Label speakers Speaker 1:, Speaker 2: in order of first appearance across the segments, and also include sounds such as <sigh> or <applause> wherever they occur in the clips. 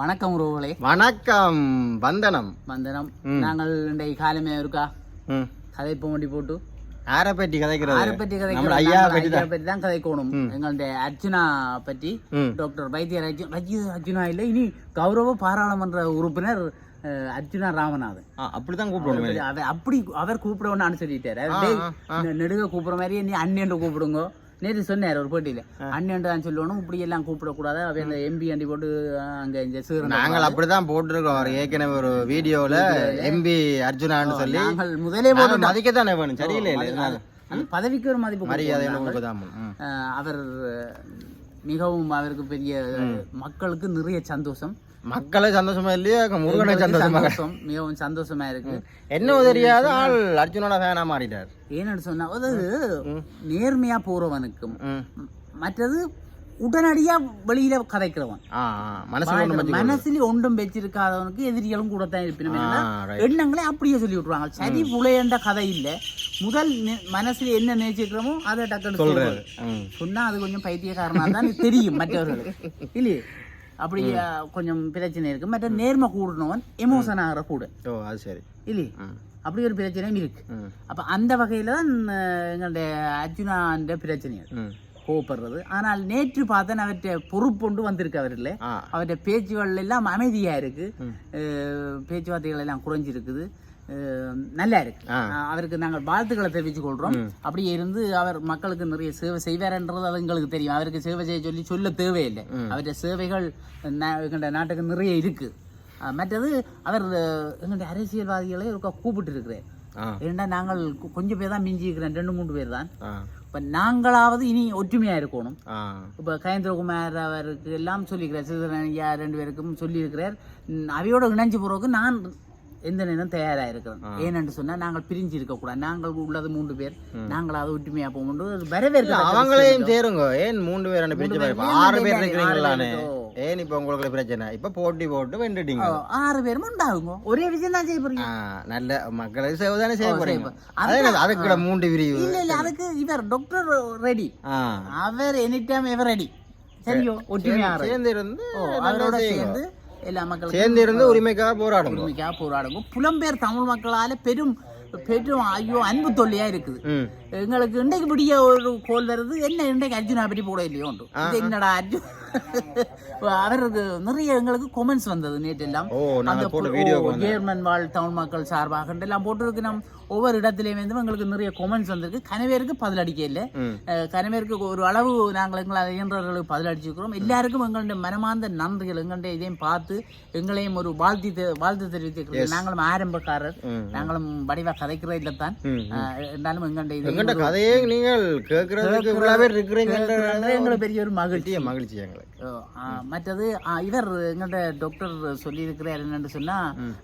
Speaker 1: வணக்கம் உறவுகளே.
Speaker 2: வணக்கம் வந்தனம்.
Speaker 1: வந்தனம். நாங்கள் இன்றைக்கு காலமே இருக்கா. கதை போண்டி போட்டு.
Speaker 2: யாரை பற்றி
Speaker 1: யாரை
Speaker 2: கதைக்கிறது?
Speaker 1: பற்றி
Speaker 2: நம்ம
Speaker 1: கதைக்கிறோம்
Speaker 2: ஐயா பற்றி
Speaker 1: பற்றி தான் கதைக்கணும். எங்களுடைய அர்ஜுனா பற்றி. டாக்டர் வைத்தியர் அர்ஜுன் அர்ஜுனா இல்லை இனி கௌரவ பாராளுமன்ற உறுப்பினர் அர்ஜுனா ராமநாதன்.
Speaker 2: அப்படிதான் கூப்பிடணும்.
Speaker 1: அவர் அப்படி அவர் கூப்பிடணும்னு இந்த நெடுக கூப்பிடுற மாதிரி நீ அண்ணன் கூப்பிடுங்க. நேற்று சொன்னார் ஒரு போட்டியில. அண்ணன் தான் சொல்லணும் இப்படி எல்லாம் கூப்பிடக்கூடாது அவர் இந்த எம்பி அண்டி போட்டு அங்க இந்த சீரன்
Speaker 2: நாங்கள் அப்படிதான் போட்டிருக்கோம். அவர் ஏற்கனவே ஒரு வீடியோல எம்பி அர்ஜுனான்னு சொல்லி.
Speaker 1: நாங்கள் முதலே போட்டு
Speaker 2: நாங்கள் மதிக்கத்தானே வேணும்? சரியில்லை
Speaker 1: பதவிக்கு ஒரு மதிப்பு
Speaker 2: மரியாதை
Speaker 1: அவர் மிகவும் அவருக்கு பெரிய மக்களுக்கு நிறைய சந்தோஷம்.
Speaker 2: மக்களே சந்தோஷமா இல்லையா? முருகனை சந்தோஷமா?
Speaker 1: மிகவும் சந்தோஷமா இருக்கு.
Speaker 2: என்ன தெரியாத ஆள் அர்ஜுனோட ஃபேனா மாறிட்டார்.
Speaker 1: ஏன்னு சொன்னா அதாவது நேர்மையா போறவனுக்கும் மற்றது உடனடியா வெளியில கதைக்கிறவன்.
Speaker 2: மனசுல
Speaker 1: ஒன்றும் வச்சிருக்காதவனுக்கு எதிரிகளும் கூட தான் இருப்பினும். எண்ணங்களே அப்படியே சொல்லி விட்டுருவாங்க. சரி புலையண்ட கதை இல்ல. முதல் மனசுல என்ன நினைச்சிருக்கிறோமோ அதை டக்குன்னு
Speaker 2: சொல்றாரு.
Speaker 1: சொன்னா அது கொஞ்சம் பைத்தியக்காரனா தான் தெரியும் மற்றவர்களுக்கு. <laughs> இல்லையே? அப்படி கொஞ்சம் பிரச்சனை இருக்கு. மற்ற நேர்மை கூடனவன் எமோஷன் ஆகிற கூட.
Speaker 2: ஓ அது சரி.
Speaker 1: இல்லையே. அப்படி ஒரு பிரச்சனையும் இருக்கு. அப்ப அந்த வகையில தான் எங்களுடைய அர்ஜுனான்ற பிரச்சனைகள்.
Speaker 2: ம்.
Speaker 1: கோவப்படுறது. ஆனால் நேற்று பார்த்தேன் அவற்றை பொறுப்பொண்டு வந்திருக்கு அவரில் அவருடைய பேச்சுகள் எல்லாம் அமைதியா இருக்கு. பேச்சுவார்த்தைகள் எல்லாம் குறைஞ்சிருக்குது. நல்லா இருக்கு. அவருக்கு நாங்கள் வாழ்த்துக்களை தெரிவித்துக் கொள்றோம். அப்படியே இருந்து அவர் மக்களுக்கு நிறைய சேவை செய்வார்ன்றது அது எங்களுக்கு தெரியும். அவருக்கு சேவை செய்ய சொல்லி சொல்ல தேவையில்லை. அவருடைய சேவைகள் நாட்டுக்கு நிறைய இருக்கு. மற்றது அவர் எங்களுடைய அரசியல்வாதிகளை கூப்பிட்டு இருக்கிறார். ஏன்னா நாங்கள் கொஞ்சம் பேர் தான் மிஞ்சி இருக்கிறோம் ரெண்டு மூணு பேர் தான். இப்போ நாங்களாவது இனி ஒற்றுமையா இருக்கணும். இப்போ கயேந்திரகுமார் அவருக்கு எல்லாம் சொல்லியிருக்கிறார் சிதரன் ஐயா ரெண்டு பேருக்கும் சொல்லியிருக்கிறார். அவையோட இணைஞ்சு போறதுக்கு நான் எந்த நேரம் தயாரா இருக்கிறேன். ஏனென்று சொன்னா நாங்கள் பிரிஞ்சு இருக்கக்கூடாது நாங்கள் உள்ளது மூன்று பேர். நாங்களாவது ஒற்றுமையா போகும்போது ஒரு வரவேற்க
Speaker 2: அவங்களையும் சேருங்க ஏன் மூணு பேர் ஆறு பேர்
Speaker 1: ஆறு
Speaker 2: ஏன் இப்ப உங்களுக்கு பிரச்சனை இப்ப போட்டி போட்டு வெண்டுட்டீங்க
Speaker 1: ஆறு பேரும் உண்டாகுங்க ஒரே விஷயம் தான் செய்ய போறீங்க
Speaker 2: நல்ல மக்களுக்கு சேவை தானே செய்ய போறீங்க அதுக்கு மூன்று பிரிவு
Speaker 1: இல்ல இல்ல அதுக்கு இவர் டாக்டர் ரெடி அவர் எனி டைம் எவர் ரெடி சரியோ ஒற்றுமையா
Speaker 2: சேர்ந்து இருந்து
Speaker 1: ஓ, அவரோட சேர்ந்து எல்லா மக்களுக்கும்
Speaker 2: சேர்ந்து இருந்து உரிமைக்காக போராடுங்க
Speaker 1: புலம்பெயர் தமிழ் மக்களால பெரும் பெரும் ஐயோ அன்பு தொல்லையா இருக்குது எங்களுக்கு இன்றைக்கு பிடிக்க ஒரு கோல் வருது என்ன இன்றைக்கு அர்ஜுனா பற்றி போட இல்லையோ என்னடா அர்ஜுன் அவருக்கு நிறைய எங்களுக்கு கொமெண்ட்ஸ் வந்தது நேற்று எல்லாம் ஜேர்மன் வாழ் தமிழ் மக்கள் சார்பாக எல்லாம் போட்டிருக்கு நம் ஒவ்வொரு இடத்துலையும் வந்து எங்களுக்கு நிறைய கொமெண்ட்ஸ் வந்திருக்கு. கனவேருக்கு பதிலடிக்க இல்லை.
Speaker 2: ம்.
Speaker 1: அஹ் கனவேருக்கு ஒரு அளவு நாங்கள் எங்களை இயன்றவர்களுக்கு பதிலடிச்சிருக்கிறோம் எல்லாருக்கும் எங்களுடைய மனமார்ந்த நன்றிகள் எங்களுடைய இதையும் பார்த்து எங்களையும் ஒரு வாழ்த்தி வாழ்த்து தெரிவித்திருக்கிறோம் நாங்களும் ஆரம்பக்காரர். நாங்களும் வடிவா கதைக்கிற அஹ் இருந்தாலும் எங்களுடைய
Speaker 2: எங்கள்கிட்ட கதையே நீங்கள் கேட்கறதுக்கு இவ்வளவு பேர் இருக்கிறீங்க
Speaker 1: எங்களுக்கு பெரிய ஒரு மகிழ்ச்சி.
Speaker 2: மகிழ்ச்சி எங்களுக்கு.
Speaker 1: மற்றது இவர் எங்கள்ட்ட டாக்டர் சொல்லியிருக்கிறார் என்னன்னு சொன்னா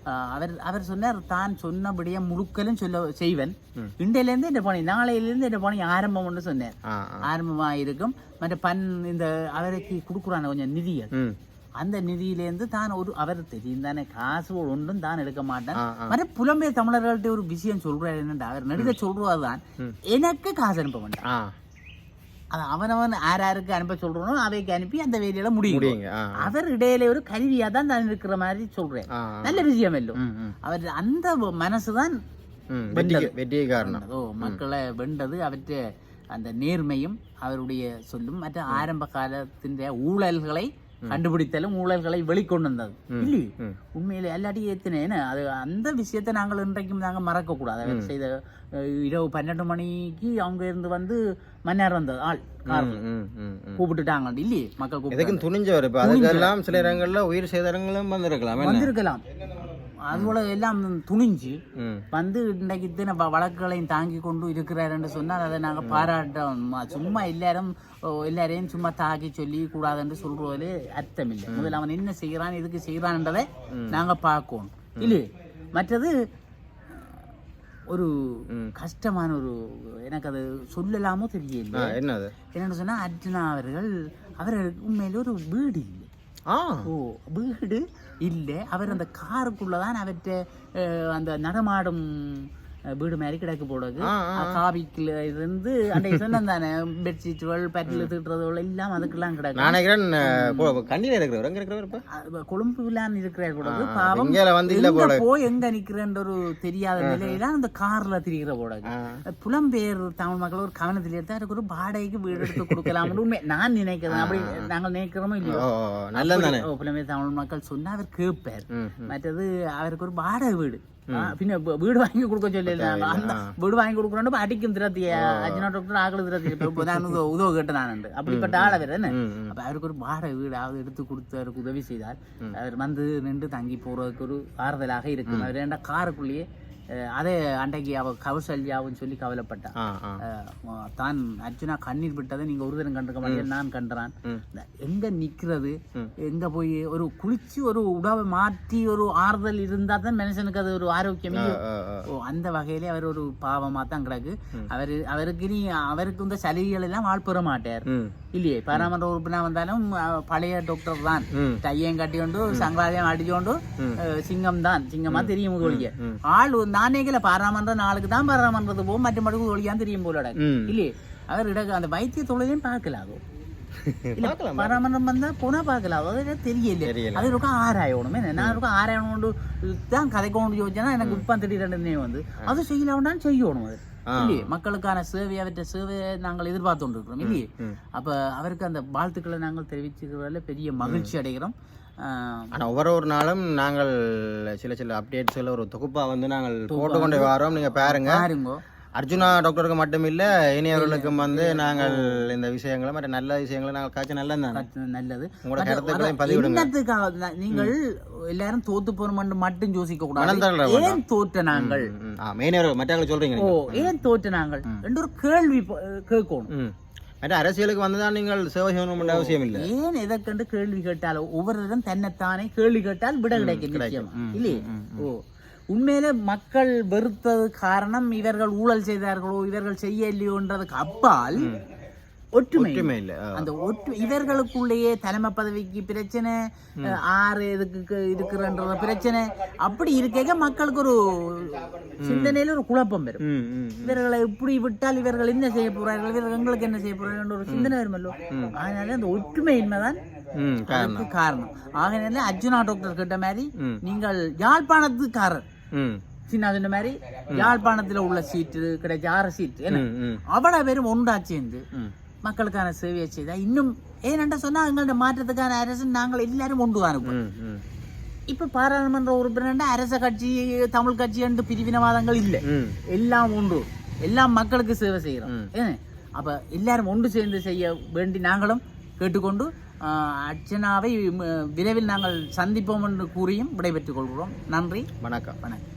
Speaker 1: ஆஹ் அவர் அவர் சொன்னார் தான் சொன்னபடியே முழுக்கலும் சொல்ல செய்வன். இன்றையிலேருந்து இந்த பணி நாளையிலேருந்து இந்த பணி ஆரம்பம்னு சொன்னார்.
Speaker 2: ஆ ஆ.
Speaker 1: ஆரம்பமா இருக்கும் மற்ற பன் இந்த அவருக்கு கொடுக்குறான கொஞ்சம் நிதிகள் அந்த நிதியிலேருந்து தான் ஒரு அவர் தெரியும் தானே காசு ஒன்றும் தான் எடுக்க மாட்டேன். மற்ற புலம்பெயர் தமிழர்கள்ட்ட ஒரு விஷயம் சொல்றாரு என்னண்டா அவர் நடிக்க சொல்றதுதான். எனக்கு காசு அனுப்ப வேண்டாம் அது அவனவன் யார் யாருக்கு அனுப்ப சொல்றனோ அவைக்கு அனுப்பி அந்த வேலையில முடியும் அவர் இடையில ஒரு கருவியா தான் தான் இருக்கிற மாதிரி சொல்றேன். நல்ல விஷயம் இல்லோ. அவர் அந்த மனசுதான்
Speaker 2: வெற்றியை காரணம்.
Speaker 1: ஓ மக்களை வெண்டது அவற்றை அந்த நேர்மையும் அவருடைய சொல்லும் மற்ற ஆரம்ப காலத்தின் ஊழல்களை கண்டுபிடித்தலும் ஊழல்களை வெளிக்கொண்டு வந்தது இல்லையே. உண்மையில எல்லாட்டி ஏத்தினேன். அது அந்த விஷயத்தை நாங்கள் இன்றைக்கும் நாங்கள் மறக்க கூடாது அவர் செய்த இரவு பன்னெண்டு மணிக்கு அவங்க இருந்து வந்து மன்னர் வந்தது ஆள் கூப்பிட்டுட்டாங்க. இல்லையே? மக்கள் கூப்பிட்டு
Speaker 2: துணிஞ்சவர். இப்ப அதுக்கெல்லாம் சில இடங்கள்ல உயிர் சேதாரங்களும் வந்திருக்கலாம்.
Speaker 1: வந்திருக்கலாம். அதுபோல எல்லாம் துணிஞ்சு வந்து இன்றைக்கு இத்தனை வழக்குகளையும் தாங்கி கொண்டு இருக்கிறாருன்னு சொன்னால் அதை நாங்கள் பாராட்டோம். சும்மா எல்லாரும் எல்லாரையும் சும்மா தாக்கி சொல்லி கூடாதுன்னு சொல்றதுல அர்த்தம் இல்லை. முதல்ல அவன் என்ன செய்கிறான் எதுக்கு செய்கிறான்றதை நாங்கள் பார்க்கணும் இல்லை மற்றது ஒரு கஷ்டமான ஒரு எனக்கு அது சொல்லலாமோ தெரியல
Speaker 2: என்னது?
Speaker 1: என்னன்னு சொன்னா அர்ஜுனா அவர்கள் அவர்களுக்கு உண்மையில ஒரு வீடு இல்லை. ஓ வீடு இல்லை அவர் அந்த காருக்குள்ளே தான் அவற்றை அந்த நடமாடும் வீடு மாதிரி கிடக்கு போடுறது. காவிக்குல இருந்து அன்றைக்கு சொன்னேன் தானே பெட்ஷீட்டுகள் பட்டில் திட்டுறதுகள் எல்லாம் அதுக்கெல்லாம் கிடக்கு.
Speaker 2: நான் நினைக்கிறேன் கண்டியில் இருக்கிறவர் எங்க இருக்கிறவர்
Speaker 1: அது கொழும்புலான் இருக்கிற கூட
Speaker 2: ஆ,
Speaker 1: பாவம்
Speaker 2: வந்து இல்ல
Speaker 1: போய் எங்க நிக்கிறேன்ற ஒரு தெரியாத நிலையில அந்த கார்ல திரிகிற போடாது. புலம்பெயர் தமிழ் மக்கள் ஒரு கவனத்தில் எடுத்தா அதுக்கு ஒரு வாடகைக்கு வீடு எடுத்து கொடுக்கலாம்னு உண்மை. நான் நினைக்கிறேன். அப்படி நாங்கள் நினைக்கிறோமோ இல்லையோ? புலம்பெயர் தமிழ் மக்கள் சொன்னா அவர் கேட்பார். மற்றது அவருக்கு ஒரு வாடகை வீடு. பின்ன வீடு வாங்கி கொடுக்க சொல்லல அந்த வீடு வாங்கி கொடுக்குறோன்னு அடிக்கும் திரத்திய அஜினா டாக்டர் ஆக்கள் திரத்தி இப்போ நான் உதவ கேட்டு நான் அப்படிப்பட்ட ஆளை வேற என்ன. அப்ப அவருக்கு ஒரு வாடகை வீடாவது எடுத்து கொடுத்து அவருக்கு உதவி செய்தால் அவர் வந்து நின்று தங்கி போறதுக்கு ஒரு ஆறுதலாக இருக்கும் அவர் ஏன்டா காருக்குள்ளேயே அதே அன்றைக்கு அவ கௌசல்யாவும் சொல்லி கவலைப்பட்டான் தான் அர்ஜுனா கண்ணீர் விட்டதை நீங்க ஒரு தரம் கண்டிருக்க மாட்டீங்க. நான் கண்டுறான்.
Speaker 2: ம்.
Speaker 1: எங்க நிக்கிறது? எங்க போய் ஒரு குளிச்சு ஒரு உடவை மாற்றி ஒரு ஆறுதல் இருந்தா தான் மனுஷனுக்கு அது ஒரு ஆரோக்கியம். அந்த வகையிலே அவர் ஒரு பாவமா தான் கிடக்கு. அவரு அவருக்கு நீ அவருக்கு இந்த சலுகைகள் எல்லாம் ஆள் பெற மாட்டார். இல்லையே பாராமன்ற உறுப்பினர் வந்தாலும் பழைய டாக்டர் தான். டையம் கட்டிக்கொண்டு சங்கராதியம் அடிச்சோண்டு சிங்கம் தான் சிங்கமா தெரியும் ஒழிய. ஆள் நானேக்கல பாராமன்ற நாளுக்கு தான் பாராமன்றது போகும் மற்ற மடுக்கு ஒழியான்னு தெரியும் போல
Speaker 2: ம்.
Speaker 1: இல்லையே அவர் இடக்கு அந்த வைத்திய தொழிலையும் இல்ல
Speaker 2: பார்க்கலாம்.
Speaker 1: பராமரம் வந்தா போனா பார்க்கலாம் அது தெரியல. அது இருக்கும் ஆராயணும் நான் இருக்கும் ஆராயணும் கொண்டு தான் கதைக்கொண்டு யோசிச்சேன்னா எனக்கு இப்ப திடீரெண்டு வந்து அது செய்யலாம் செய்யணும் அது. இல்லையே மக்களுக்கான சேவை அவற்றை சேவையை நாங்கள் எதிர்பார்த்து கொண்டிருக்கிறோம் இல்லையே. அப்ப அவருக்கு அந்த வாழ்த்துக்களை நாங்கள் தெரிவிச்சுக்கிறதுல பெரிய மகிழ்ச்சி அடைகிறோம். ஆஹ்
Speaker 2: ஆனா ஒவ்வொரு ஒரு நாளும் நாங்கள் சில சில அப்டேட்ஸ்ல ஒரு தொகுப்பா வந்து நாங்கள் போட்டு கொண்டு வரோம். நீங்க பாருங்க.
Speaker 1: பாருங்கோ.
Speaker 2: அர்ஜுனா டாக்டருக்கு மட்டும் இல்ல இனியவர்களுக்கும் வந்து நாங்கள் இந்த விஷயங்களை மற்ற நல்ல விஷயங்களை நாங்கள் காய்ச்ச நல்லது
Speaker 1: நல்லது.
Speaker 2: உங்களோட கருத்துக்களையும் பதிவிடுங்க.
Speaker 1: நீங்கள் எல்லாரும் தோத்து போறோம் மட்டும் யோசிக்க கூடாது. ஏன் தோற்ற நாங்கள்?
Speaker 2: ம், ஆ மெயினவர்கள் மற்றவங்களை சொல்றீங்க
Speaker 1: ஓ. ஏன் தோற்ற நாங்கள் என்று ஒரு கேள்வி கேட்கணும்.
Speaker 2: மற்ற அரசியலுக்கு வந்துதான் நீங்கள் சேவை செய்யணும் அவசியம் இல்லை.
Speaker 1: ஏன் எதை கண்டு கேள்வி கேட்டாலும் ஒவ்வொருவரும் தன்னைத்தானே கேள்வி கேட்டால் விட கிடைக்கும் நிச்சயம். இல்லையே? ஓ உண்மையிலே மக்கள் வெறுத்தது காரணம் இவர்கள் ஊழல் செய்தார்களோ இவர்கள் செய்யலையோன்றதுக்கு அப்பால் ஒற்றுமை
Speaker 2: இல்லை.
Speaker 1: அந்த ஒற்று இவர்களுக்குள்ளேயே தலைமை பதவிக்கு பிரச்சனை ஆறு இதுக்கு இருக்கிறன்ற பிரச்சனை. அப்படி இருக்க மக்களுக்கு ஒரு சிந்தனையில ஒரு குழப்பம் வரும். இவர்களை இப்படி விட்டால் இவர்கள் என்ன செய்ய போறார்கள் இவர்கள் எங்களுக்கு என்ன செய்ய போறார்கள் ஒரு சிந்தனை வருமல்லோ? அதனால அந்த ஒற்றுமையின்மைதான்
Speaker 2: ம் காரணம்.
Speaker 1: ஆகையினால அர்ஜுனா டாக்டர் கேட்ட மாதிரி. நீங்கள் யாழ்ப்பாணத்துக்காரர். சின்ன சொன்ன மாதிரி யாழ்ப்பாணத்துல உள்ள சீட்டு கிடைச்ச ஆறு சீட்டு அவ்வளவு பேரும் ஒன்றா சேர்ந்து மக்களுக்கான சேவையை செய்தா. இன்னும் ஏனென்றா சொன்னா எங்களோட மாற்றத்துக்கான அரசு நாங்கள் எல்லாரும் ஒன்று தான் இருப்போம்.
Speaker 2: ம் ம்.
Speaker 1: இப்ப பாராளுமன்ற உறுப்பினர் அரச கட்சி தமிழ் கட்சி என்று பிரிவினவாதங்கள் இல்லை. எல்லாம் ஒன்று. எல்லாம் மக்களுக்கு சேவை செய்கிறோம். ஏன்? அப்ப எல்லாரும் ஒன்று சேர்ந்து செய்ய வேண்டி நாங்களும் கேட்டுக்கொண்டு அர்ச்சனாவை விரைவில் நாங்கள் சந்திப்போம் என்று கூறியும் விடைபெற்றுக் கொள்கிறோம். நன்றி.
Speaker 2: வணக்கம்.
Speaker 1: வணக்கம்.